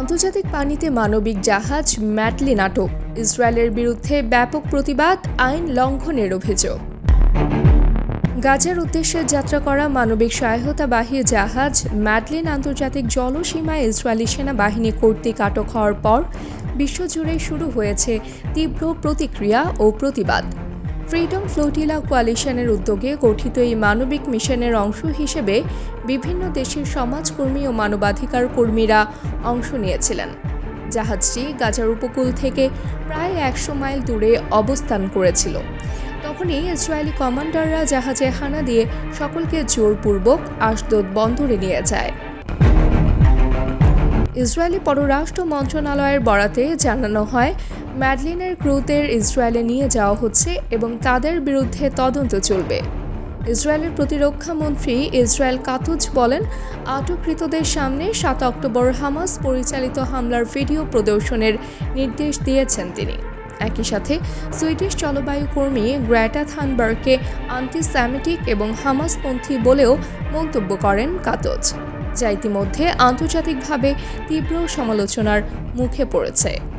আন্তর্জাতিক পানিতে মানবিক জাহাজ, ম্যাটলি নাটক, ইসরায়েলের বিরুদ্ধে ব্যাপক প্রতিবাদ, আইন লঙ্ঘনের অভিযোগ। গাজার উদ্দেশ্যে যাত্রা করা মানবিক সহায়তাবাহী জাহাজ ম্যাডলিন আন্তর্জাতিক জলসীমায় ইসরায়েলি সেনাবাহিনী কর্তৃক আটক হওয়ার পর বিশ্বজুড়ে শুরু হয়েছে তীব্র প্রতিক্রিয়া ও প্রতিবাদ। ফ্রিডম ফ্লোটিলা কোয়ালিশনের উদ্যোগে গঠিত এই মানবিক মিশনের অংশ হিসেবে বিভিন্ন দেশের সমাজকর্মী ও মানবাধিকার কর্মীরা অংশ নিয়েছিলেন। জাহাজটি গাজার উপকূল থেকে প্রায় একশো মাইল দূরে অবস্থান করেছিল। তখনই ইসরায়েলি কমান্ডাররা জাহাজে হানা দিয়ে সকলকে জোরপূর্বক আশদোদ বন্দরে নিয়ে যায়। ইসরায়েলি পররাষ্ট্র মন্ত্রণালয়ের বরাতে জানানো হয় ম্যাডলিনের ক্রুদের ইসরায়েলে নিয়ে যাওয়া হচ্ছে এবং তাদের বিরুদ্ধে তদন্ত চলবে। ইসরায়েলের প্রতিরক্ষা মন্ত্রী ইসরায়েল কাতুজ বলেন, আটককৃতদের সামনে সাত অক্টোবর হামাস পরিচালিত হামলার ভিডিও প্রদর্শনের নির্দেশ দিয়েছেন তিনি। একই সাথে সুইডিশ জলবায়ু কর্মী গ্র্যাটা থানবার্গকে আন্টিস্যামিটিক এবং হামাসপন্থী বলেও মন্তব্য করেন কাতজ। যা ইতিমধ্যে আন্তর্জাতিকভাবে তীব্র সমালোচনার মুখে পড়েছে।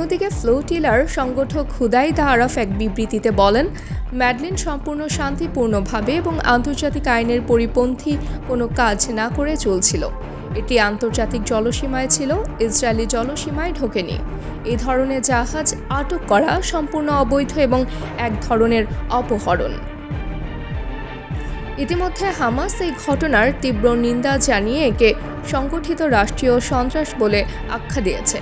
অন্যদিকে ফ্লোটিলার সংগঠক হুদাই আরাফ এক বিবৃতিতে বলেন, ম্যাডলিন সম্পূর্ণ শান্তিপূর্ণভাবে এবং আন্তর্জাতিক আইনের পরিপন্থী কোনো কাজ না করে চলছিল। এটি আন্তর্জাতিক জলসীমায় ছিল, ইসরায়েলি জলসীমায় ঢোকেনি। এই ধরনের জাহাজ আটক করা সম্পূর্ণ অবৈধ এবং এক ধরনের অপহরণ। ইতিমধ্যে হামাস এই ঘটনার তীব্র নিন্দা জানিয়ে একে সংগঠিত রাষ্ট্রীয় সন্ত্রাস বলে আখ্যা দিয়েছে।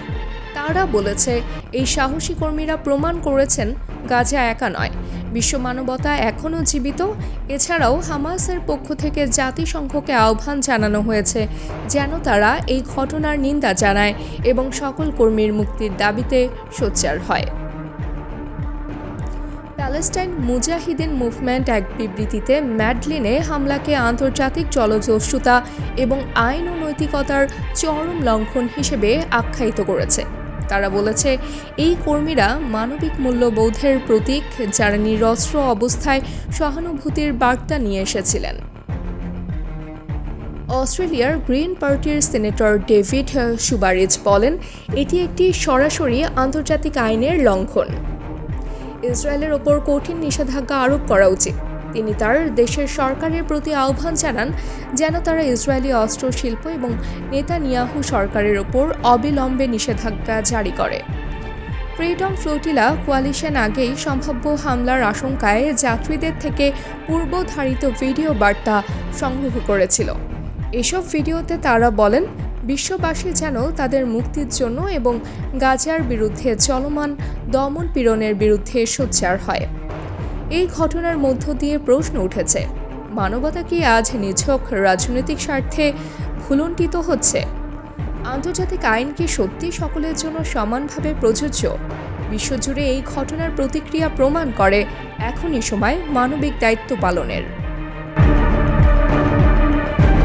তারা বলেছে, এই সাহসী কর্মীরা প্রমাণ করেছেন গাজা একা নয়। বিশ্ব মানবতা এখনও জীবিত। এছাড়াও হামাসের পক্ষ থেকে জাতিসংঘকে আহ্বান জানানো হয়েছে যেন তারা এই ঘটনার নিন্দা জানায় এবং সকল কর্মীর মুক্তির দাবিতে সোচ্চার হয়। প্যালেস্টাইন মুজাহিদিন মুভমেন্ট এক বিবৃতিতে ম্যাডলিনে হামলাকে আন্তর্জাতিক জলদস্যুতা এবং আইন ও নৈতিকতার চরম লঙ্ঘন হিসেবে আখ্যায়িত করেছে। তারা বলেছে, এই কর্মীরা মানবিক মূল্যবোধের প্রতীক যারা নিরস্ত্র অবস্থায় সহানুভূতির বার্তা নিয়ে এসেছিলেন। অস্ট্রেলিয়ার গ্রিন পার্টির সিনেটর ডেভিড সুবারিজ বলেন, এটি একটি সরাসরি আন্তর্জাতিক আইনের লঙ্ঘন। ইসরায়েলের ওপর কঠিন নিষেধাজ্ঞা আরোপ করা উচিত। তিনি তার দেশের সরকারের প্রতি আহ্বান জানান যেন তারা ইসরায়েলি অস্ত্র শিল্প এবং নেতানিয়াহু সরকারের ওপর অবিলম্বে নিষেধাজ্ঞা জারি করে। ফ্রিডম ফ্লোটিলা কোয়ালিশন আগেই সম্ভাব্য হামলার আশঙ্কায় যাত্রীদের থেকে পূর্বধারিত ভিডিও বার্তা সংগ্রহ করেছিল। এসব ভিডিওতে তারা বলেন, বিশ্ববাসী যেন তাদের মুক্তির জন্য এবং গাজার বিরুদ্ধে চলমান দমন পীড়নের বিরুদ্ধে সোচ্চার হয়। এই ঘটনার মধ্য দিয়ে প্রশ্ন উঠেছে, মানবতা কি আজ নিছক রাজনৈতিক স্বার্থে ভুলণ্ঠিত হচ্ছে? আন্তর্জাতিক আইন কি সত্যি সকলের জন্য সমানভাবে প্রযোজ্য? বিশ্বজুড়ে এই ঘটনার প্রতিক্রিয়া প্রমাণ করে এখনই সময় মানবিক দায়িত্ব পালনের।